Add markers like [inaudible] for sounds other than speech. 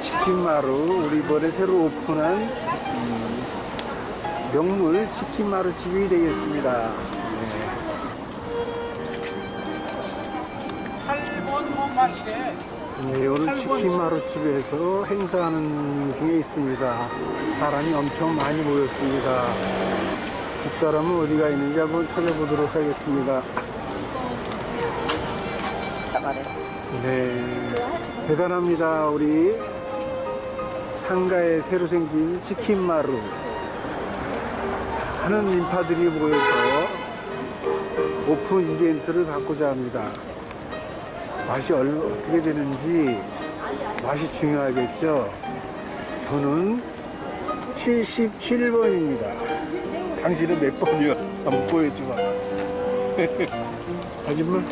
치킨마루 우리 이번에 새로 오픈한 음, 명물 치킨마루 집이 되겠습니다. 네. 8번 홈방이래. 네, 오늘 치킨마루 집에서 행사하는 중에 있습니다. 사람이 엄청 많이 모였습니다. 집사람은 어디가 있는지 한번 찾아보도록 하겠습니다. 네, 대단합니다. 우리 상가에 새로 생긴 치킨마루. 많은 인파들이 모여서 오픈 이벤트를 받고자 합니다. 맛이 얼, 어떻게 되는지 맛이 중요하겠죠. 저는 77번입니다. 당신은 몇 번이요? 한번 보여줘봐. [laughs] 아줌마.